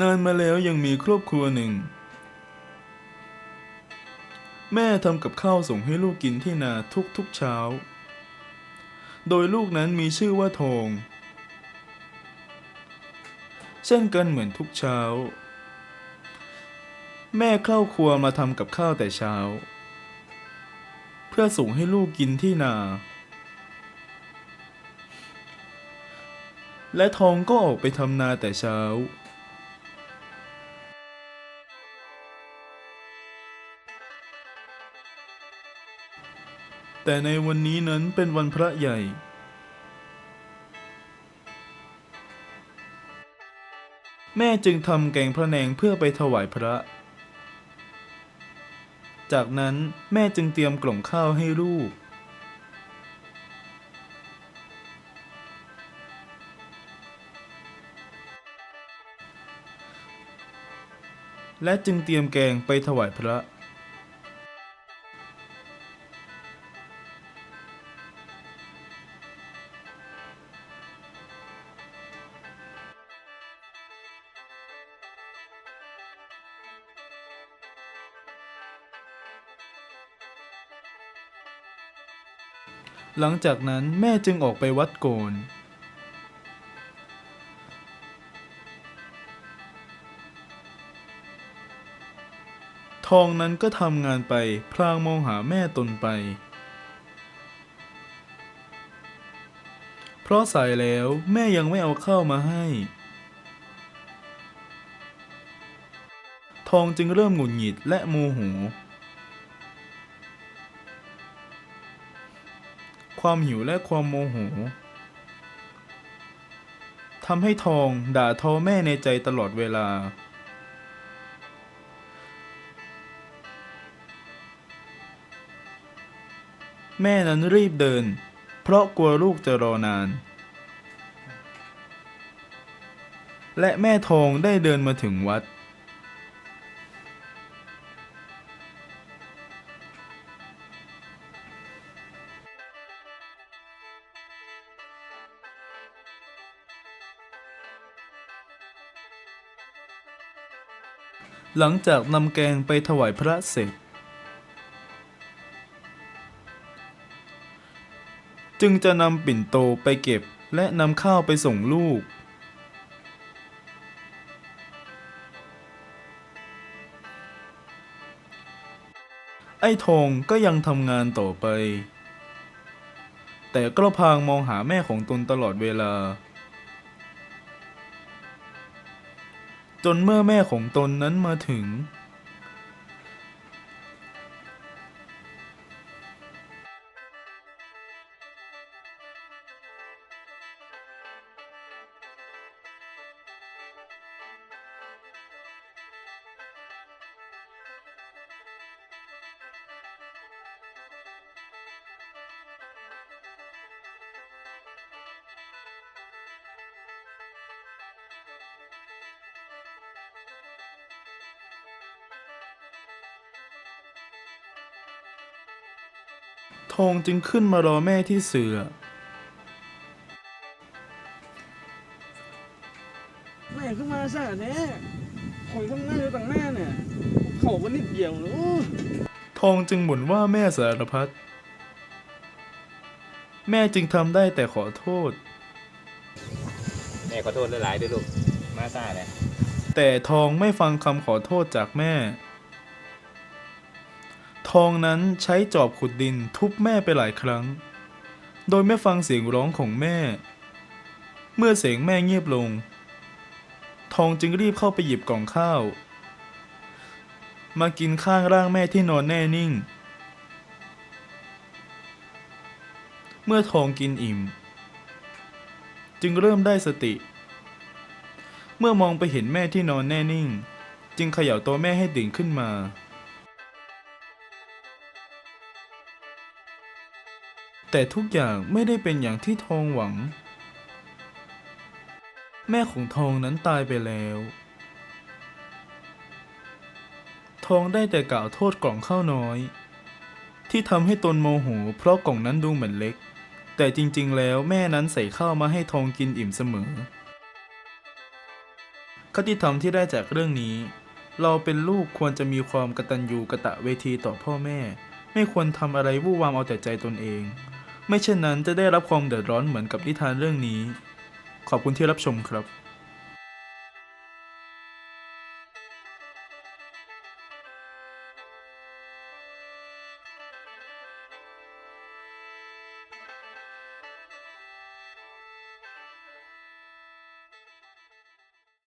นานมาแล้วยังมีครอบครัวหนึ่ง แม่ทำกับข้าวส่งให้ลูกกินที่นาทุกๆเช้า โดยลูกนั้นมีชื่อว่าทอง เช่นกันเหมือนทุกเช้า แม่เข้าครัวมาทำกับข้าวแต่เช้า เพื่อส่งให้ลูกกินที่นา และทองก็ออกไปทำนาแต่เช้า แต่ในวันนี้นั้นเป็นวันพระใหญ่ แม่จึงทำแกงพระแนงเพื่อไปถวายพระ จากนั้นแม่จึงเตรียมกล่องข้าวให้ลูก และจึงเตรียมแกงไปถวายพระ หลังจากนั้นแม่จึงออกไปวัดโกน ทองนั้นก็ทำงานไปพลางมองหาแม่ตนไป เพราะสายแล้วแม่ยังไม่เอาข้าวมาให้ ทองจึงเริ่มหงุดหงิดและโมโห ความหิวและความโมโหทำให้ทองด่าทอแม่ในใจตลอดเวลา แม่นั้นรีบเดิน เพราะกลัวลูกจะรอนาน และแม่ทองได้เดินมาถึงวัด หลังจากนำแกงไปถวายพระเสร็จ จึงจะนำปิ่นโตไปเก็บและนำข้าวไปส่งลูก ไอ้ทองก็ยังทำงานต่อไป แต่กระพางมองหาแม่ของตนตลอดเวลา จนเมื่อแม่ของตนนั้นมาถึง ทองจึงขึ้นมารอแม่ที่เสือ แม่ขึ้นมาซะเนี่ยคอยทำงานอยู่ต่างหน้าเนี่ยเขาก็นิดเดียวเนอะทองจึงบ่นว่าแม่สารพัด แม่จึงทำได้แต่ขอโทษ แม่ขอโทษหลายๆด้วยลูก มาซ่าเนี่ย แต่ทองไม่ฟังคำขอโทษจากแม่ท องนั้นใช้จอบขุดดินทุบแม่ไปหลายครั้ง โดยไม่ฟังเสียงร้องของแม่ เมื่อเสียงแม่เงียบลง ทองจึงรีบเข้าไปหยิบกล่องข้าว มากินข้างร่างแม่ที่นอนแน่นิ่ง เมื่อทองกินอิ่ม จึงเริ่มได้สติ เมื่อมองไปเห็นแม่ที่นอนแน่นิ่ง จึงเขย่าตัวแม่ให้ตื่นขึ้นมา แต่ทุกอย่างไม่ได้เป็นอย่างที่ทองหวัง แม่ของทองนั้นตายไปแล้ว ทองได้แต่กล่าวโทษกล่องข้าวน้อย ที่ทำให้ตนโมโห เพราะกล่องนั้นดูเหมือนเล็ก แต่จริงๆ แล้วแม่นั้นใส่ข้าวมาให้ทองกินอิ่มเสมอคติธรรมที่ได้จากเรื่องนี้ เราเป็นลูกควรจะมีความกตัญญูกะตะเวทีต่อพ่อแม่ ไม่ควรทำอะไรวู่วามเอาแต่ใจตนเอง ไม่เช่นนั้นจะได้รับความเดือดร้อนเหมือนกับนิทานเรื่องนี้ ขอบคุณที่รับชมครับ